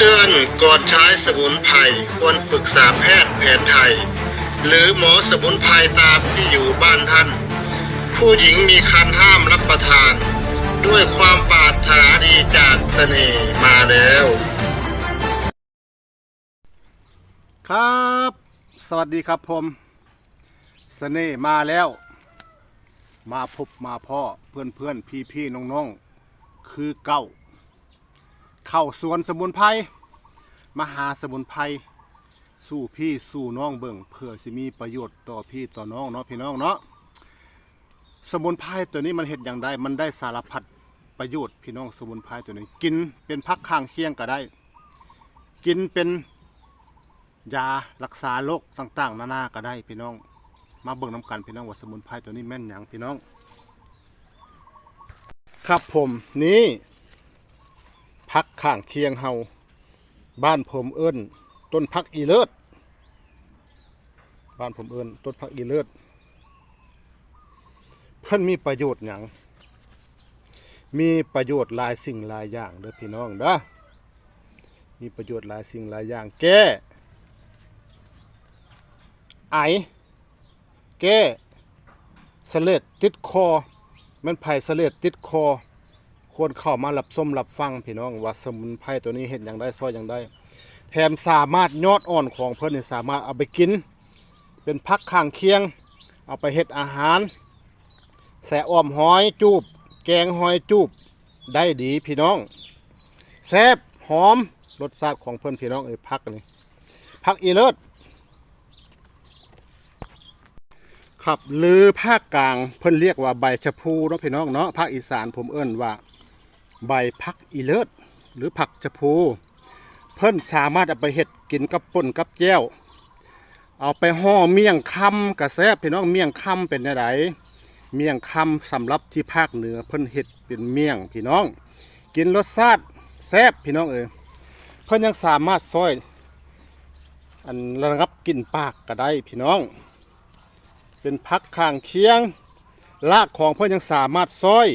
เตือนก่อนใช้สมุนไพรควรปรึกษาแพทย์แผนไทย หรือหมอสมุนไพรตามที่อยู่บ้านท่าน ผู้หญิงมีคันห้ามรับประทาน ด้วยความปรารถนาดีจากเสน่ห์มาแล้ว ครับ สวัสดีครับผมเสน่ห์มาแล้ว มาพบมาพ่อเพื่อนเพื่อนพี่พี่ๆน้องๆคือเก้าเข้าสวนสมุนไพร มาหาสมุนไพรสู้พี่สู้น้องเบิ่งเพื่อสิมีประโยชน์ต่อพี่ต่อน้องเนาะพี่น้องเนาะสมุนไพรตัวนี้มันเห็ดอย่างไรมันได้สารพัดประโยชน์พี่น้องสมุนไพรตัวนี้ กินเป็นพักข้างเคียงก็ได้ กินเป็นยารักษาโรคต่างๆ นานาก็ได้พี่น้อง มาเบิ่งน้ำกันพี่น้องว่าสมุนไพรตัวนี้แม่นยังพี่น้อง ครับผมนี่พักข้างเคียงเฮา บ้านผมเอิ้นต้นพักอีเลิศบ้านผมเอิ้นต้นพักอีเลิศเพิ่อนมีประโยชน์หยังมีประโยชน์หลายสิ่งหลายอย่างเด้อพี่น้องเด้อมีประโยชน์หลายสิ่งหลายอย่าง แก้ไอ แก้เสลดติดคอมันไผ่เสลดติดคอ ควรเข้ามารับส้มรับฟังพี่น้องว่าสมุนไพรตัวนี้เห็นอย่างได้ซอยอย่างได้แถมสามารถยอดอ่อนของเพื่อนสามารถเอาไปกิน เป็นพักข้างเคียง เอาไปเฮ็ดอาหารแสอ้อมหอยจูบ แกงหอยจูบได้ดีพี่น้องแซ่บหอมรสชาติของเพื่อนพี่น้องเอ้ยพักนี่พักอีเลิศครับหรือภาคกลางเพิ่นเรียกว่าใบชะพูเนาะพี่น้องเนาะภาคอีสานผมเอิ้นว่า ใบพักอีเลิศหรือผักชะพู เพิ่นสามารถเอาไปเฮ็ดกินกับป่นกับแก้ว เอาไปห่อเมี่ยงคำกระแซบพี่น้องเมี่ยงคำเป็นอะไดเมี่ยงคำสำหรับที่ภาคเหนือเพิ่นเฮ็ดเป็นเมี่ยงพี่น้อง กินรสชาติแซบพี่น้องเอ้ยเพิ่นยังสามารถซอย อันระงับกลิ่นปากก็ได้พี่น้อง เป็นพักข้างเคียงรากของเพื่อนยังสามารถซอย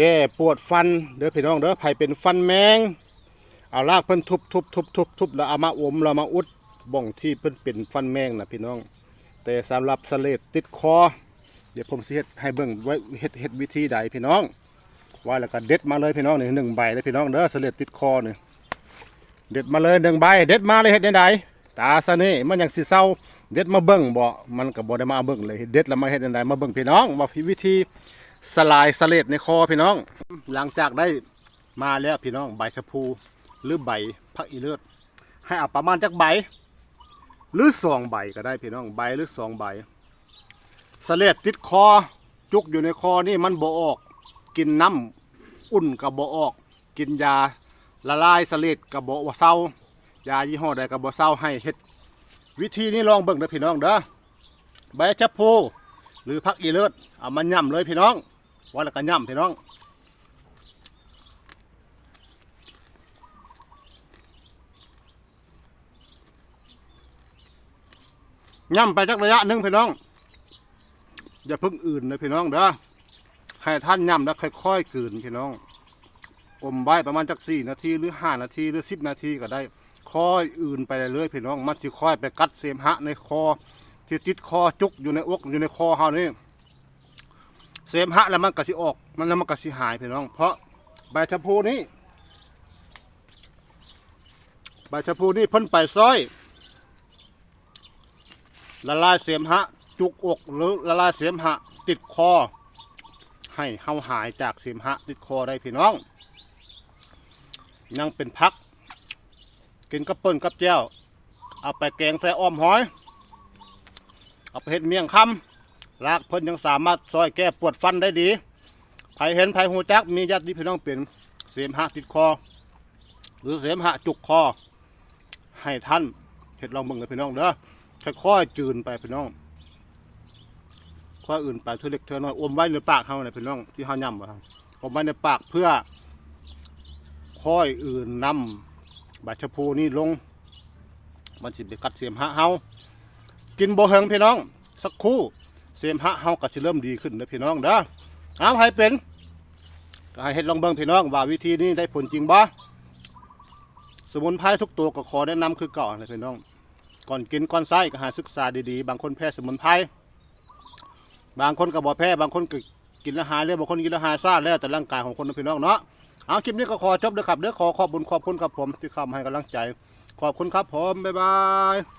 แก้ปวดฟันเด้อพี่น้องเด้อไผเป็นฟันแมง เอารากเพิ่นทุบทุบทุบทุบทุบแล้วเอามาอมแล้วมาอุดบ่องที่เพิ่นเป็นฟันแมงนะพี่น้อง แต่สำหรับสเลดติดคอ เดี๋ยวผมสิเฮ็ดให้เบิ่งไว้เฮ็ดเฮ็ดวิธีใดพี่น้องว่าแล้วก็เด็ดมาเลยพี่น้องนี่หนึ่งใบเลยพี่น้องเด้อสเลดติดคอนี่เด็ดมาเลยหนึ่งใบเด็ดมาเลยเฮ็ดได้ใดตาซะนี่มันยังสิเศร้าเด็ดมาเบิ่งบ่มันก็บ่ได้มาเบิ่งเลยเด็ดแล้วมาเฮ็ดจังไดมาเบิ่งพี่น้องว่าวิธี สลายสเลดในคอพี่น้อง หลังจากได้มาแล้วพี่น้องใบชะพูหรือใบพักอีเลือดให้เอาประมาณจักใบ หรือสองใบก็ได้พี่น้องใบหรือสองใบสเลดติดคอจุกอยู่ในคอนี่มันบ่ออก กินน้ำอุ่นก็บ่ออก กินยาละลายสเลดก็บ่เศร้ายายี่ห้อใดก็บ่เศร้าให้เฮ็ดวิธีนี้ลองเบิ่งเด้อพี่น้องเด้อใบชะพูหรือพักอีเลิศเอามาย่ำเลยพี่น้อง ว่าแล้วก็ย่ำพี่น้องย่ำไปจักระยะหนึ่งพี่น้อง อย่าเพิ่งอื่นนะพี่น้องเด้อให้ท่านย่ำแล้วค่อยๆกืนพี่น้อง อมไว้ประมาณจักสี่นาทีหรือห้านาทีหรือสิบนาทีก็ได้ ค่อยอื่นไปเรื่อยพี่น้อง มันจะค่อยไปกัดเสมหะในคอที่ติดคอจุกอยู่ในอกอยู่ในคอเฮานี่ เสมหะแล้วมันก็สิออก มันแล้วมันก็สิหายพี่น้อง เพราะใบชะพูนี้ใบชะพูนี้พ่นไปซอย ละลายเสมหะ จุกอกหรือละลายเสมหะ ติดคอ ให้เฮาหายจากเสมหะ ติดคอได้พี่น้อง ยังเป็นพัก กินกับเปิ้นกับแจ้วเอาไปแกงใส่อ้อมหอย เอาไปเห็ดเมี่ยงคำ ลากเพิ่นยังสามารถซอยแก้ปวดฟันได้ดีไผเห็นไผหูจักมีญาติพี่น้องเป็นเสมหะติดคอ หรือเสมหะจุกคอ ให้ท่านเห็ดลองเบิ่งเลยพี่น้องเด้อค่อยๆจืนไปพี่น้องค่อยอื่นไปเท่าเล็กเท่าน้อยอมไว้ในปากเขาเนี่ยพี่น้องที่เขาย่ำว่าอมไว้ในปากเพื่อ ค่อยอื่นนำบาชะพูนี่ลงมันสิไปกัดเสียมหะเฮากินโบเฮิงพี่น้อง สักคู่ เสมหะเฮาก็สิเริ่มดีขึ้นนะพี่น้องเด้อเอาให้เป็นก็ให้เฮ็ดลองเบิ่งพี่น้องว่าวิธีนี้ได้ผลจริงบ่สมุนไพรทุกตัวก็ขอแนะนำคือเก่าเลยพี่น้อง ก่อนกินก่อนใช้ก็หาศึกษาดีๆ บางคนแพ้สมุนไพรบางคนก็บ่แพ้บางคนก็กินแล้วหายเลยบางคนกินแล้วหายซ่าแล้วแต่ร่างกายของคนนะพี่น้องเนาะเอาคลิปนี้ก็ขอจบเด้อครับเด้อขอขอบคุญขอบคุณครับผมที่เข้ามาให้กำลังใจ ขอบคุณครับผมบ๊ายบาย